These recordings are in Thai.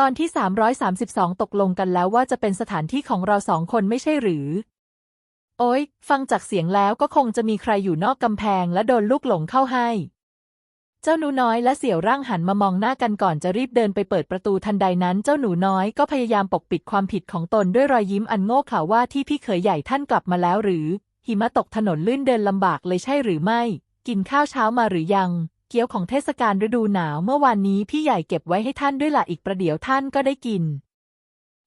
ตอนที่ 332 ตกลงกันแล้วว่าจะเป็นสถานที่ของเราสองคนไม่ใช่หรือ โอ้ยฟังจากเสียงแล้วก็คงจะมีใครอยู่นอกกำแพงและโดนลูกหลงเข้าให้ เจ้าหนูน้อยและเสี่ยวร่างหันมามองหน้ากันก่อนจะรีบเดินไปเปิดประตูทันใดนั้น เจ้าหนูน้อยก็พยายามปกปิดความผิดของตนด้วยรอยยิ้มอันโง่เขลาว่าที่พี่เขยใหญ่ท่านกลับมาแล้วหรือ หิมะตกถนนลื่นเดินลำบากเลยใช่หรือไม่ กินข้าวเช้ามาหรือยัง เกี๊ยวของเทศกาลฤดูหนาวเมื่อวานนี้พี่ใหญ่เก็บไว้ให้ท่านด้วยละอีกประเดี๋ยวท่านก็ได้กิน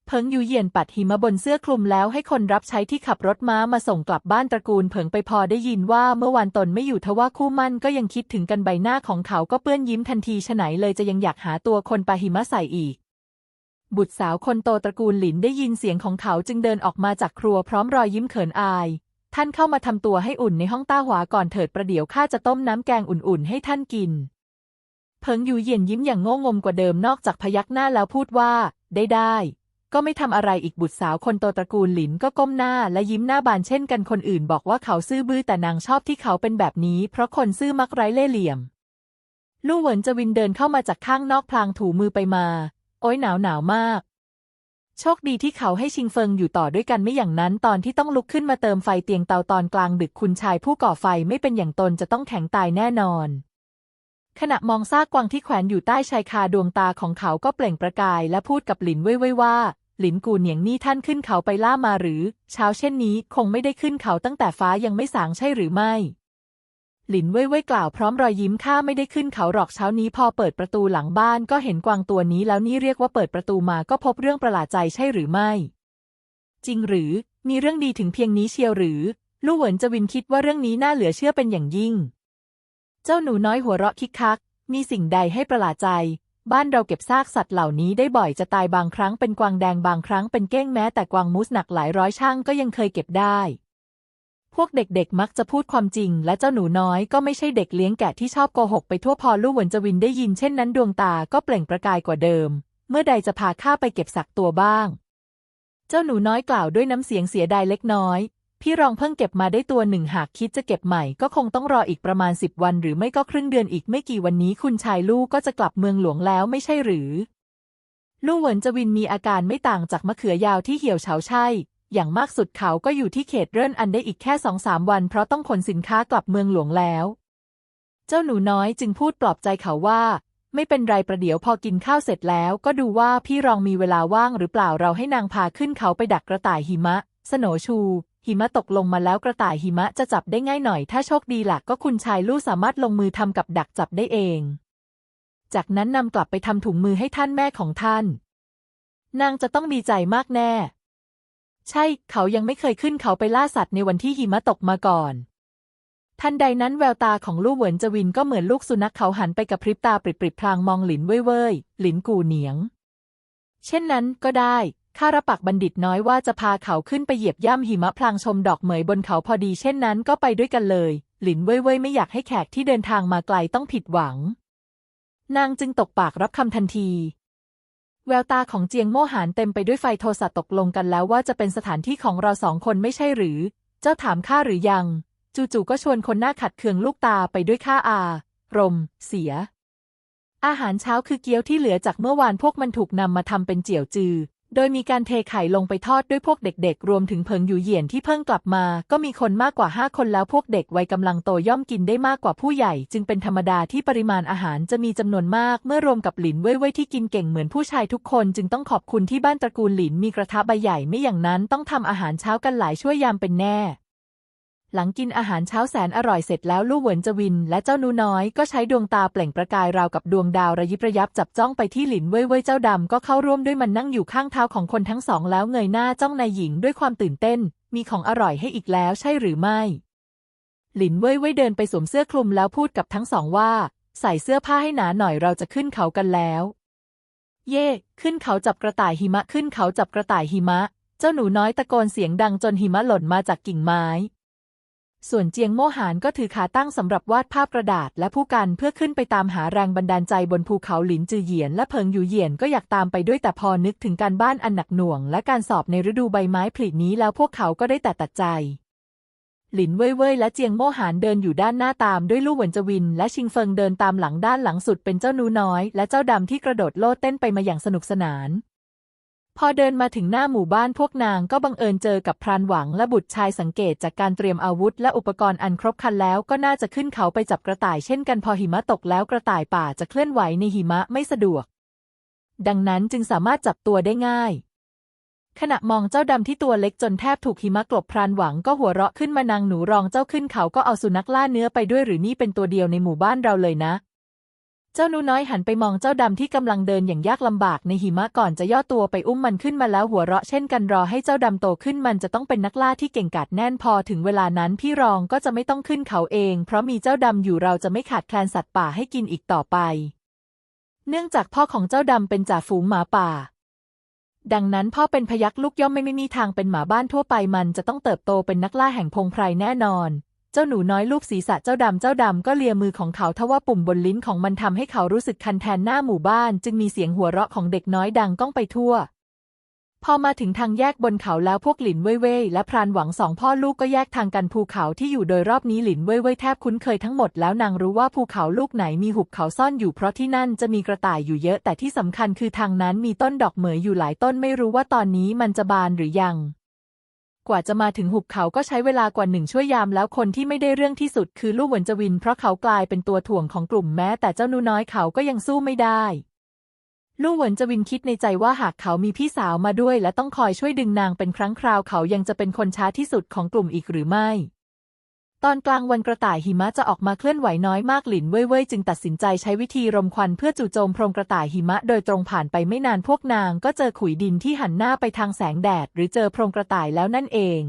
เพิงยูเยียนปัดหิมะบนเสื้อคลุมแล้วให้คนรับใช้ที่ขับรถม้ามาส่งกลับบ้านตระกูลเผิงไปพอได้ยินว่าเมื่อวานตนไม่อยู่ทว่าคู่มั่นก็ยังคิดถึงกันใบหน้าของเขาก็เปื้อนยิ้มทันทีฉไหนเลยจะยังอยากหาตัวคนปาหิมะใส่อีกบุตรสาวคนโตตระกูลหลินได้ยินเสียงของเขาจึงเดินออกมาจากครัวพร้อมรอยยิ้มเขินอาย ท่านเข้ามาทำตัวให้อุ่นในห้องต้าหวาก่อนเถิดประเดี๋ยวข้าจะต้มน้ำแกงอุ่นๆ ให้ท่านกิน เพิงยูเยียนยิ้มอย่างโง่งมกว่าเดิมนอกจากพยักหน้าแล้วพูดว่า ได้ได้ก็ไม่ทำอะไรอีกบุตรสาวคนโตตระกูลหลินก็ก้มหน้าและยิ้มหน้าบานเช่นกันคนอื่นบอกว่าเขาซื่อบื้อแต่นางชอบที่เขาเป็นแบบนี้ เพราะคนซื่อมักไร้เล่ห์เหลี่ยม ลู่เหวินจวินเดินเข้ามาจากข้างนอกพลางถูมือไปมา โอ้ยหนาวหนาวมาก โชคดีที่เขาให้ชิงเฟิงอยู่ต่อด้วยกันไม่อย่างนั้น ตอนที่ต้องลุกขึ้นมาเติมไฟเตียงเตาตอนกลางดึกคุณชายผู้ก่อไฟไม่เป็นอย่างตนจะต้องแข็งตายแน่นอน ขณะมองซากกวางที่แขวนอยู่ใต้ชายคาดวงตาของเขาก็เปล่งประกาย และพูดกับหลินเว่ยเว่ยว่า หลินกูเหนียงนี่ท่านขึ้นเขาไปล่ามาหรือ เช้าเช่นนี้คงไม่ได้ขึ้นเขาตั้งแต่ฟ้ายังไม่สางใช่หรือไม่ หลินเว่ยเว่ยกล่าวพร้อมรอยยิ้มข้าไม่ได้ขึ้นเขาหรอกเช้านี้พอเปิดประตูหลังบ้านก็เห็นกวางตัวนี้แล้วนี่เรียกว่าเปิดประตูมาก็พบเรื่องประหลาดใจใช่หรือไม่ จริงหรือมีเรื่องดีถึงเพียงนี้เชียวหรือ ลู่เหวินจวินคิดว่าเรื่องนี้น่าเหลือเชื่อเป็นอย่างยิ่ง เจ้าหนูน้อยหัวเราะคิกคัก มีสิ่งใดให้ประหลาดใจ บ้านเราเก็บซากสัตว์เหล่านี้ได้บ่อยจะตายบางครั้งเป็นกวางแดงบางครั้งเป็นเก้งแม้แต่กวางมูสหนักหลายร้อยช่างก็ยังเคยเก็บได้ พวกเด็กๆ มักจะพูดความจริง และเจ้าหนูน้อยก็ไม่ใช่เด็กเลี้ยงแกะที่ชอบโกหกไปทั่วพอลู่หวนจวินได้ยินเช่นนั้นดวงตาก็เปล่งประกายกว่าเดิม เมื่อใดจะพาข้าไปเก็บสักตัวบ้าง เจ้าหนูน้อยกล่าวด้วยน้ำเสียงเสียดายเล็กน้อย พี่รองเพิ่งเก็บมาได้ตัวหนึ่งหากคิดจะเก็บใหม่ก็คงต้องรออีกประมาณสิบวัน หรือไม่ก็ครึ่งเดือนอีกไม่กี่วันนี้คุณชายลูกก็จะกลับเมืองหลวงแล้วไม่ใช่หรือ ลู่เหวินจวินมีอาการไม่ต่างจากมะเขือยาวที่เหี่ยวเฉาใช่ อย่างมากสุดเขาก็อยู่ที่เขตเริ่นอันได้อีกแค่สองสามวัน เพราะต้องขนสินค้ากลับเมืองหลวงแล้ว เจ้าหนูน้อยจึงพูดปลอบใจเขาว่า ไม่เป็นไรประเดี๋ยวพอกินข้าวเสร็จแล้ว ก็ดูว่าพี่รองมีเวลาว่างหรือเปล่าเราให้นางพาขึ้นเขาไปดักกระต่ายหิมะ สโนชู หิมะตกลงมาแล้วกระต่ายหิมะจะจับได้ง่ายหน่อย ถ้าโชคดีหลักก็คุณชายลู่สามารถลงมือทำกับดักจับได้เอง จากนั้นนำกลับไปทำถุงมือให้ท่านแม่ของท่านนางจะต้องมีใจมากแน่ ใช่ เขายังไม่เคยขึ้นเขาไปล่าสัตว์ในวันที่หิมะตกมาก่อน ทันใดนั้นแววตาของลู่เหวินจวินก็เหมือนลูกสุนัขเขาหันไปกับพริบตาปริบๆพลางมองหลินเว่ยเว่ยหลินกูเหนียง เช่นนั้นก็ได้ ข้ารับปากบัณฑิตน้อยว่าจะพาเขาขึ้นไปเหยียบย่ำหิมะพลางชมดอกเหมยบนเขาพอดี เช่นนั้นก็ไปด้วยกันเลย หลินเว่ยเว่ยไม่อยากให้แขกที่เดินทางมาไกลต้องผิดหวัง นางจึงตกปากรับคำทันที แววตาของเจียงโม่หานเต็มไปด้วยไฟโทสะตกลงกันแล้วว่าจะเป็นสถานที่ของเราสองคนไม่ใช่หรือ เจ้าถามข้าหรือยัง จู่ๆก็ชวนคนหน้าขัดเคืองลูกตาไปด้วยข้าอา รม เสีย อาหารเช้าคือเกี๊ยวที่เหลือจากเมื่อวานพวกมันถูกนำมาทำเป็นเจียวจือ โดยมีการเทไข่ลงไปทอดด้วยพวกเด็กๆ รวมถึงเพิงอยู่เหยียนที่เพิ่งกลับมา ก็มีคนมากกว่าห้าคนแล้วพวกเด็กวัยกำลังโตย่อมกินได้มากกว่าผู้ใหญ่ จึงเป็นธรรมดาที่ปริมาณอาหารจะมีจำนวนมาก เมื่อรวมกับหลินเว่ยเว่ยที่กินเก่งเหมือนผู้ชายทุกคนจึงต้องขอบคุณที่บ้านตระกูลหลินมีกระทะใบใหญ่ไม่อย่างนั้นต้องทำอาหารเช้ากันหลายชั่วยามเป็นแน่ หลังกินอาหารเช้าแสนอร่อยเสร็จแล้วลู่เหวินจวิน และเจ้านูน้อยก็ใช้ดวงตาเปล่งประกายราวกับดวงดาวระยิบระยับจับจ้องไปที่หลินเว่ยเว่ยเจ้าดำก็เข้าร่วมด้วยมันนั่งอยู่ข้างเท้าของคนทั้งสองแล้วเงยหน้าจ้องนายหญิงด้วยความตื่นเต้น มีของอร่อยให้อีกแล้วใช่หรือไม่ หลินเว่ยเว่ยเดินไปสวมเสื้อคลุมแล้วพูดกับทั้งสองว่า ใส่เสื้อผ้าให้หนาหน่อยเราจะขึ้นเขากันแล้ว เย่ขึ้นเขาจับกระต่ายหิมะขึ้นเขาจับกระต่ายหิมะ เจ้าหนูน้อยตะโกนเสียงดังจนหิมะหล่นมาจากกิ่งไม้ ส่วนเจียงโมหานก็ถือขาตั้งสำหรับวาดภาพกระดาษและผู้กันเพื่อขึ้นไปตามหาแรงบันดาลใจบนภูเขาหลินจือเหยียนและเพิงอยู่เหยียนก็อยากตามไปด้วยแต่พอนึกถึงการบ้านอันหนักหน่วง และการสอบในฤดูใบไม้ผลินี้แล้วพวกเขาก็ได้แต่ตัดใจ หลินเว่ยเว่ยและเจียงโมหานเดินอยู่ด้านหน้าตามด้วยลู่เหวินจวิน และชิงเฟิงเดินตามหลังด้านหลังสุดเป็นเจ้าหนูน้อย และเจ้าดำที่กระโดดโลดเต้นไปมาอย่างสนุกสนาน พอเดินมาถึงหน้าหมู่บ้านพวกนางก็บังเอิญเจอกับพรานหวังและบุตรชายสังเกตจากการเตรียมอาวุธและอุปกรณ์อันครบครันแล้วก็น่าจะขึ้นเขาไปจับกระต่ายเช่นกันพอหิมะตกแล้วกระต่ายป่าจะเคลื่อนไหวในหิมะไม่สะดวก ดังนั้นจึงสามารถจับตัวได้ง่าย ขณะมองเจ้าดำที่ตัวเล็กจนแทบถูกหิมะกลบพรานหวังก็หัวเราะขึ้นมานางหนูรองเจ้าขึ้นเขาก็เอาสุนัขล่าเนื้อไปด้วยหรือนี่เป็นตัวเดียวในหมู่บ้านเราเลยนะ เจ้าหนูน้อยหันไปมองเจ้าดำที่กำลังเดินอย่างยากลำบากในหิมะก่อนจะย่อตัวไปอุ้มมันขึ้นมาแล้วหัวเราะเช่นกันรอให้เจ้าดำโตขึ้นมันจะต้องเป็นนักล่าที่เก่งกาจแน่นพอถึงเวลานั้นพี่รองก็จะไม่ต้องขึ้นเขาเอง เพราะมีเจ้าดำอยู่เราจะไม่ขาดแคลนสัตว์ป่าให้กินอีกต่อไป เนื่องจากพ่อของเจ้าดำเป็นจ่าฝูงหมาป่า ดังนั้นพ่อเป็นพยักลูกย่อมไม่ไม่มีทางเป็นหมาบ้านทั่วไปมันจะต้องเติบโตเป็นนักล่าแห่งพงไพรแน่นอน เจ้าหนูน้อยลูกศีรษะเจ้าดำเจ้าดำก็เลียมือของเขาทว่าปุ่มบนลิ้นของมันทำให้เขารู้สึกคันแทนหน้าหมู่บ้าน จึงมีเสียงหัวเราะของเด็กน้อยดังก้องไปทั่ว พอมาถึงทางแยกบนเขาแล้วพวกหลินเว่ยเว่ยและพรานหวังสองพ่อลูกก็แยกทางกันภูเขาที่อยู่โดยรอบนี้หลินเว่ยเว่ยแทบคุ้นเคยทั้งหมดแล้วนางรู้ว่าภูเขาลูกไหนมีหุบเขาซ่อนอยู่เพราะที่นั่นจะมีกระต่ายอยู่เยอะแต่ที่สำคัญคือทางนั้นมีต้นดอกเหมยอยู่หลายต้นไม่รู้ว่าตอนนี้มันจะบานหรือยัง กว่าจะมาถึงหุบเขาก็ใช้เวลากว่าหนึ่งชั่วยามแล้วคนที่ไม่ได้เรื่องที่สุดคือลู่หวนจวิน เพราะเขากลายเป็นตัวถ่วงของกลุ่มแม้แต่เจ้านูน้อยเขาก็ยังสู้ไม่ได้ ลู่หวนจวินคิดในใจว่าหากเขามีพี่สาวมาด้วย และต้องคอยช่วยดึงนางเป็นครั้งคราวเขายังจะเป็นคนช้าที่สุดของกลุ่มอีกหรือไม่ ตอนกลางวันกระต่ายหิมะจะออกมาเคลื่อนไหวน้อยมากหลินเว่ยเว่ยจึงตัดสินใจใช้วิธีรมควันเพื่อจู่โจมโพรงกระต่ายหิมะโดยตรงผ่านไปไม่นานพวกนางก็เจอขุยดินที่หันหน้าไปทางแสงแดด หรือเจอโพรงกระต่ายแล้วนั่นเอง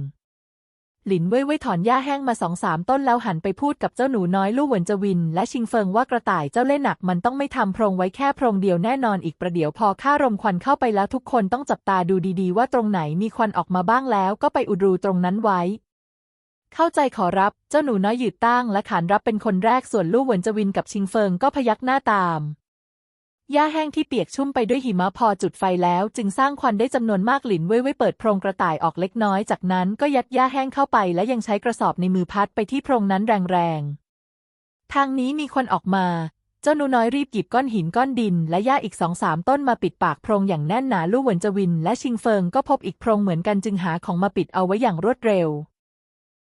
หลินเว่ยเว่ยถอนหญ้าแห้งมาสองสามต้นแล้วหันไปพูดกับเจ้าหนูน้อยลู่หวนจวิน และชิงเฟิงว่ากระต่ายเจ้าเล่นหนักมันต้องไม่ทำโพรงไว้แค่โพรงเดียวแน่นอนอีกประเดี๋ยวพอข้ารมควันเข้าไปแล้วทุกคนต้องจับตาดูดีๆ ว่าตรงไหนมีควันออกมาบ้างแล้วก็ไปอุดรูตรงนั้นไว้ เข้าใจขอรับ เจ้าหนูน้อยหยืดตั้งและขานรับเป็นคนแรกส่วนลู่หวนจวินกับชิงเฟิงก็พยักหน้าตาม หญ้าแห้งที่เปียกชุ่มไปด้วยหิมะพอจุดไฟแล้ว จึงสร้างควันได้จำนวนมากหลินเว่ยเว่ยเปิดโพรงกระต่ายออกเล็กน้อยจากนั้นก็ยัดหญ้าแห้งเข้าไปและยังใช้กระสอบในมือพัดไปที่โพรงนั้นแรงๆ ทางนี้มีคนออกมาเจ้าหนูน้อยรีบหยิบก้อนหินก้อนดิน และหญ้าอีกสองสามต้นมาปิดปากโพรงอย่างแน่นหนาลู่หวนจวิน และชิงเฟิงก็พบอีกโพรงเหมือนกันจึงหาของมาปิดเอาไว้อย่างรวดเร็ว